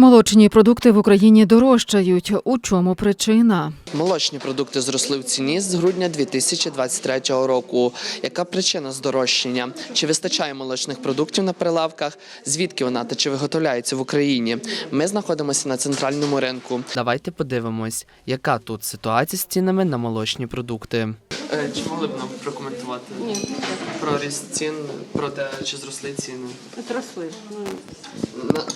Молочні продукти в Україні дорожчають. У чому причина? Молочні продукти зросли в ціні з грудня 2023 року. Яка причина здорожчання? Чи вистачає молочних продуктів на прилавках? Звідки вона та чи виготовляється в Україні? Ми знаходимося на центральному ринку. Давайте подивимось, яка тут ситуація з цінами на молочні продукти. Чи могли б нам прокоментувати про ріст цін, про те, чи зросли ціни? Зросли.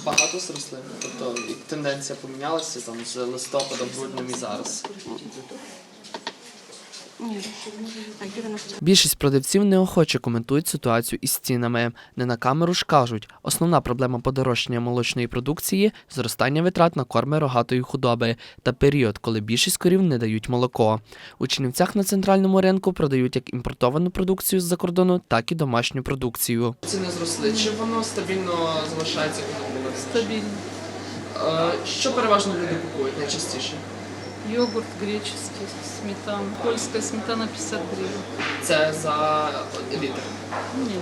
Багато зросли. Тобто тенденція помінялася там з листопада, груднем і зараз. Так, 90. Більшість продавців неохоче коментують ситуацію із цінами. Не на камеру ж кажуть, основна проблема подорожчання молочної продукції зростання витрат на корми рогатої худоби та період, коли більшість корів не дають молоко. У Чернівцях на центральному ринку продають як імпортовану продукцію з-за кордону, так і домашню продукцію. Ціни зросли. Чи воно стабільно залишається як було? Що переважно люди купують найчастіше? Йогурт греческий, сметана. Польская сметана 50 гривен. Це за літр. Ні.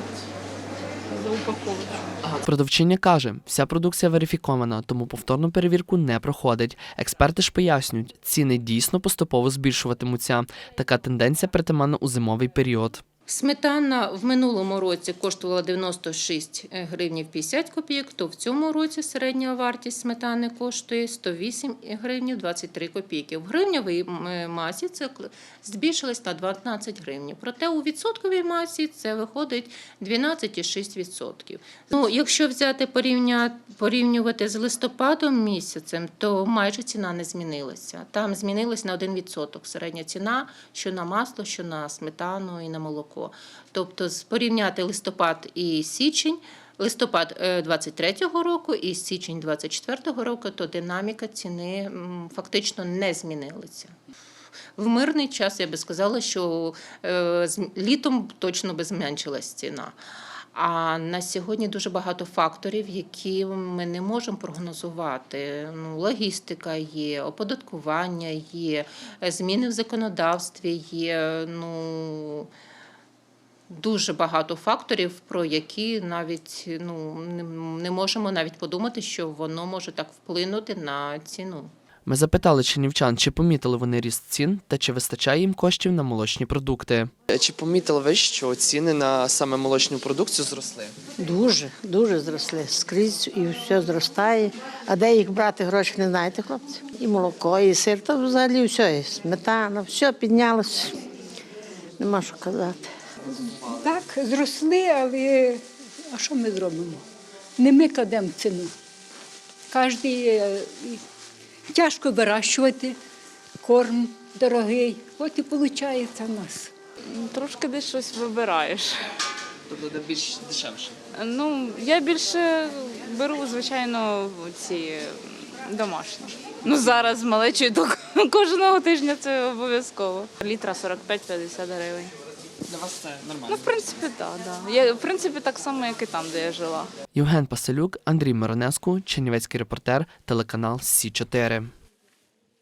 за упаковочку. Продавчиня каже, вся продукція верифікована, тому повторну перевірку не проходить. Експерти ж пояснюють, ціни дійсно поступово збільшуватимуться. Така тенденція притаманна у зимовий період. Сметана в минулому році коштувала 96 гривнів 50 копійок, то в цьому році середня вартість сметани коштує 108 гривнів 23 копійки. В гривневій масі це збільшилось на 12 гривнів. Проте у відсотковій масі це виходить 12,6%. Ну, якщо взяти порівнювати з листопадом місяцем, то майже ціна не змінилася. Там змінилась на 1% середня ціна, що на масло, що на сметану і на молоко. Тобто з- порівняти листопад і січень, листопад 23-го року і січень 24-го року, то динаміка ціни фактично не змінилася. В мирний час я би сказала, що е, літом точно би зменшилась ціна. А на сьогодні дуже багато факторів, які ми не можемо прогнозувати. Ну, логістика є, оподаткування є, е, зміни в законодавстві є. Ну, дуже багато факторів, про які навіть ну, не, можемо навіть подумати, що воно може так вплинути на ціну. Ми запитали чернівчан, чи помітили вони ріст цін та чи вистачає їм коштів на молочні продукти. Чи помітили ви, що ціни на саме молочну продукцію зросли? Дуже, дуже зросли. Скрізь і все зростає. А де їх брати гроші, не знаєте, хлопці? І молоко, і сир, то взагалі все, і сметана, все піднялося. Нема що казати. Так, зросли, але а що ми зробимо? Не ми кладемо ціну. Кожний е, тяжко вирощувати, корм дорогий. От і виходить в нас. Трошки десь щось вибираєш. Тобто більш дешевше. Ну, я більше беру, звичайно, ці домашні. Ну, зараз з малечою то кожного тижня це обов'язково. Літра 45-50 гривень. Для вас це Ну, нормально. в принципі, так. Да, Я, в принципі, так само, як і там, де я жила. Євген Паселюк, Андрій Миронеску, Чернівецький репортер, телеканал Сі 4